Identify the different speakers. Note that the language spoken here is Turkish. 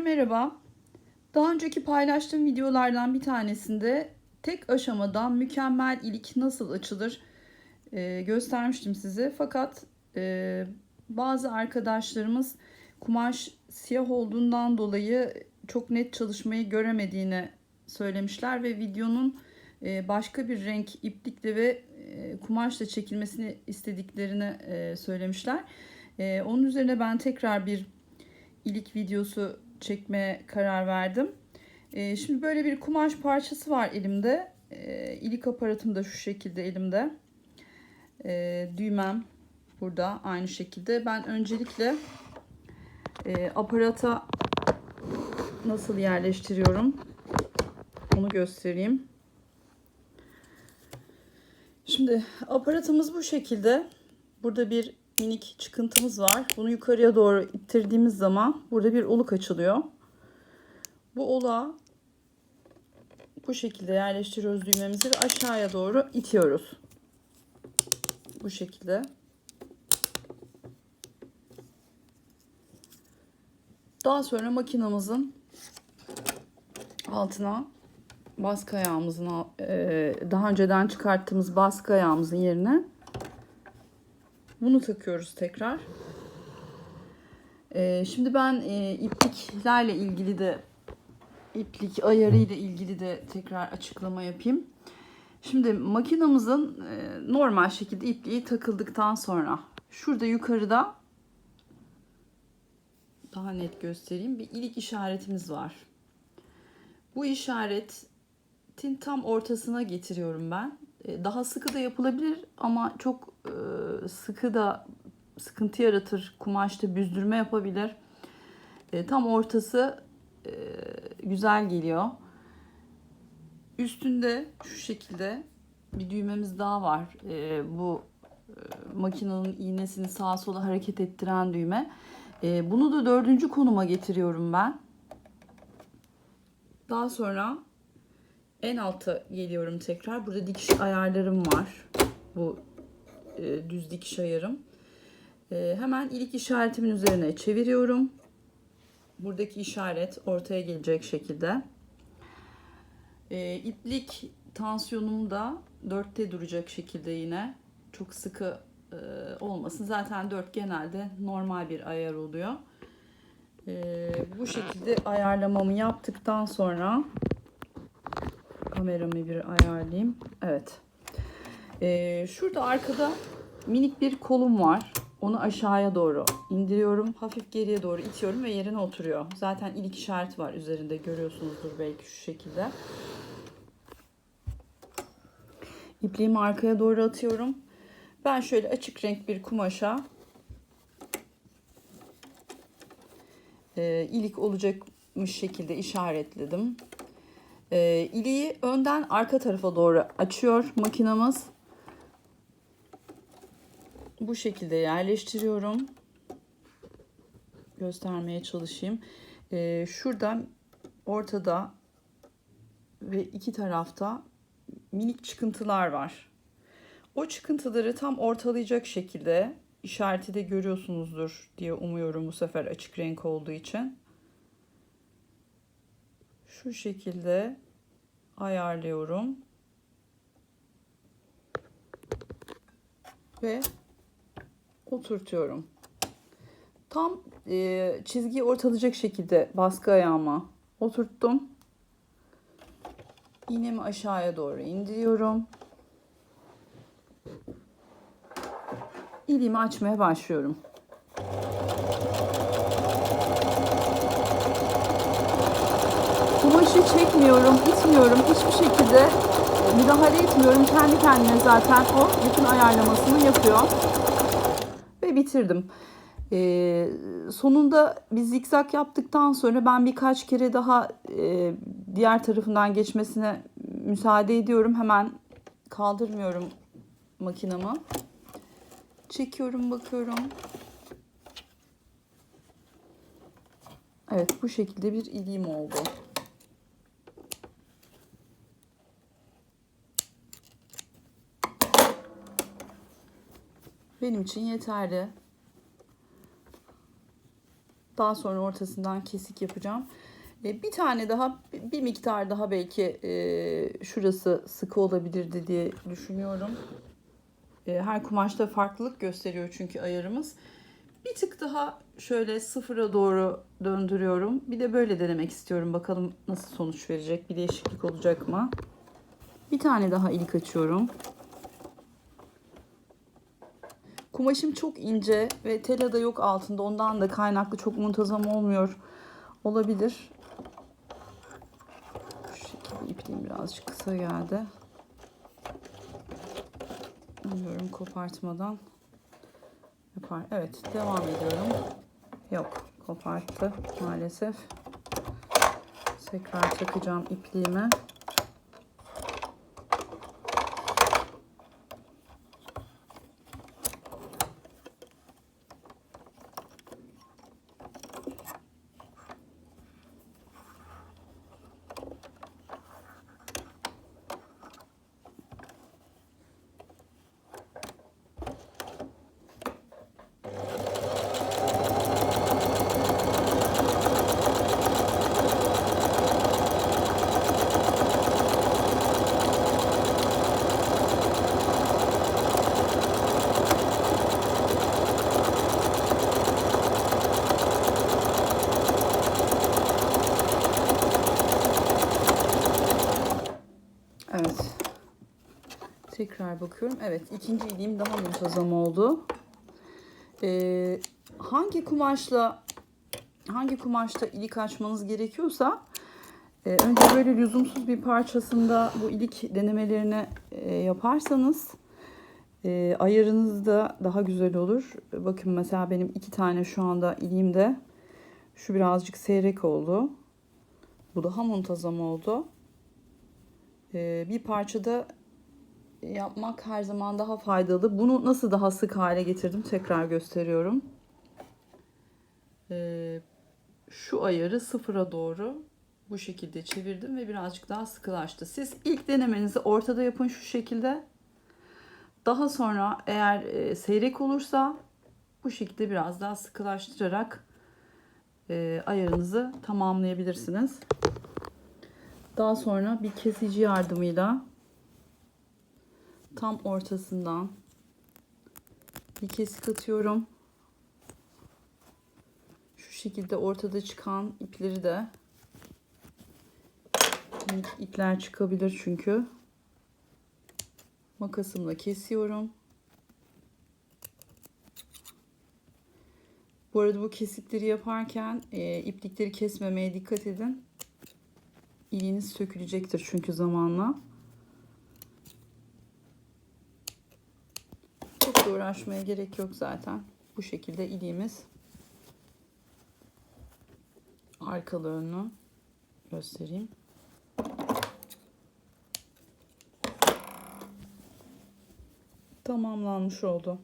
Speaker 1: merhaba. Daha önceki paylaştığım videolardan bir tanesinde tek aşamadan mükemmel ilik nasıl açılır e, göstermiştim size. Fakat e, bazı arkadaşlarımız kumaş siyah olduğundan dolayı çok net çalışmayı göremediğini söylemişler ve videonun e, başka bir renk iplikle ve e, kumaşla çekilmesini istediklerini e, söylemişler. E, onun üzerine ben tekrar bir ilik videosu çekmeye karar verdim. E, şimdi böyle bir kumaş parçası var elimde. E, ilik aparatım da şu şekilde elimde. E, düğmem burada aynı şekilde. Ben öncelikle e, aparata nasıl yerleştiriyorum onu göstereyim. Şimdi aparatımız bu şekilde. Burada bir minik çıkıntımız var. Bunu yukarıya doğru ittirdiğimiz zaman burada bir oluk açılıyor. Bu oluğa bu şekilde yerleştiriyoruz düğmemizi ve aşağıya doğru itiyoruz. Bu şekilde. Daha sonra makinamızın altına baskı ayağımızın daha önceden çıkarttığımız baskı ayağımızın yerine bunu takıyoruz tekrar. Şimdi ben ipliklerle ilgili de iplik ayarı ile ilgili de tekrar açıklama yapayım. Şimdi makinamızın normal şekilde ipliği takıldıktan sonra şurada yukarıda daha net göstereyim bir ilik işaretimiz var. Bu işaretin tam ortasına getiriyorum ben. Daha sıkı da yapılabilir ama çok sıkı da sıkıntı yaratır. Kumaşta büzdürme yapabilir. Tam ortası güzel geliyor. Üstünde şu şekilde bir düğmemiz daha var. Bu makinenin iğnesini sağa sola hareket ettiren düğme. Bunu da dördüncü konuma getiriyorum ben. Daha sonra en alta geliyorum tekrar. Burada dikiş ayarlarım var. Bu e, düz dikiş ayarım. E, hemen ilik işaretimin üzerine çeviriyorum. Buradaki işaret ortaya gelecek şekilde. E, iplik tansiyonum da dörtte duracak şekilde yine. Çok sıkı e, olmasın. Zaten dört genelde normal bir ayar oluyor. Ee, bu şekilde ayarlamamı yaptıktan sonra kameramı bir ayarlayayım. Evet. Ee, şurada arkada minik bir kolum var. Onu aşağıya doğru indiriyorum. Hafif geriye doğru itiyorum ve yerine oturuyor. Zaten ilik işareti var üzerinde görüyorsunuzdur belki şu şekilde. İpliğimi arkaya doğru atıyorum. Ben şöyle açık renk bir kumaşa e, ilik olacakmış şekilde işaretledim. E, iliği önden arka tarafa doğru açıyor makinamız. Bu şekilde yerleştiriyorum. Göstermeye çalışayım. E, şurada ortada ve iki tarafta minik çıkıntılar var. O çıkıntıları tam ortalayacak şekilde işareti de görüyorsunuzdur diye umuyorum bu sefer açık renk olduğu için. Şu şekilde ayarlıyorum. Ve oturtuyorum. Tam e, çizgiyi ortalayacak şekilde baskı ayağıma oturttum. İğnemi aşağıya doğru indiriyorum. iliğimi açmaya başlıyorum. Kumaşı çekmiyorum, itmiyorum. Hiçbir şekilde müdahale etmiyorum. Kendi kendine zaten o bütün ayarlamasını yapıyor. Ve bitirdim. Ee, sonunda bir zikzak yaptıktan sonra ben birkaç kere daha e, diğer tarafından geçmesine müsaade ediyorum. Hemen kaldırmıyorum makinamı. Çekiyorum bakıyorum. Evet bu şekilde bir iliğim oldu. Benim için yeterli. Daha sonra ortasından kesik yapacağım. E, bir tane daha, bir miktar daha belki e, şurası sıkı olabilirdi diye düşünüyorum. E, her kumaşta farklılık gösteriyor çünkü ayarımız. Bir tık daha şöyle sıfıra doğru döndürüyorum. Bir de böyle denemek istiyorum. Bakalım nasıl sonuç verecek. Bir değişiklik olacak mı? Bir tane daha ilik açıyorum. Kumaşım çok ince ve tela da yok altında. Ondan da kaynaklı çok muntazam olmuyor. Olabilir. Şu şekilde ipliğim birazcık kısa geldi. Bilmiyorum kopartmadan yapar. Evet devam ediyorum. Yok koparttı maalesef. Tekrar takacağım ipliğimi. Evet. Tekrar bakıyorum. Evet ikinci iliğim daha muntazam oldu. Ee, hangi kumaşla hangi kumaşta ilik açmanız gerekiyorsa e, önce böyle lüzumsuz bir parçasında bu ilik denemelerini e, yaparsanız e, ayarınız da daha güzel olur. Bakın mesela benim iki tane şu anda iliğimde şu birazcık seyrek oldu. Bu daha muntazam oldu. Ee, bir parçada yapmak her zaman daha faydalı. Bunu nasıl daha sık hale getirdim tekrar gösteriyorum. Ee, şu ayarı sıfıra doğru bu şekilde çevirdim ve birazcık daha sıkılaştı. Siz ilk denemenizi ortada yapın şu şekilde. Daha sonra eğer e, seyrek olursa bu şekilde biraz daha sıkılaştırarak e, ayarınızı tamamlayabilirsiniz. Daha sonra bir kesici yardımıyla tam ortasından bir kesik atıyorum. Şu şekilde ortada çıkan ipleri de ipler çıkabilir çünkü. Makasımla kesiyorum. Bu arada bu kesikleri yaparken e, iplikleri kesmemeye dikkat edin. İliğiniz sökülecektir çünkü zamanla. Çok da uğraşmaya gerek yok zaten. Bu şekilde iliğimiz arkalı önlü göstereyim. Tamamlanmış oldu.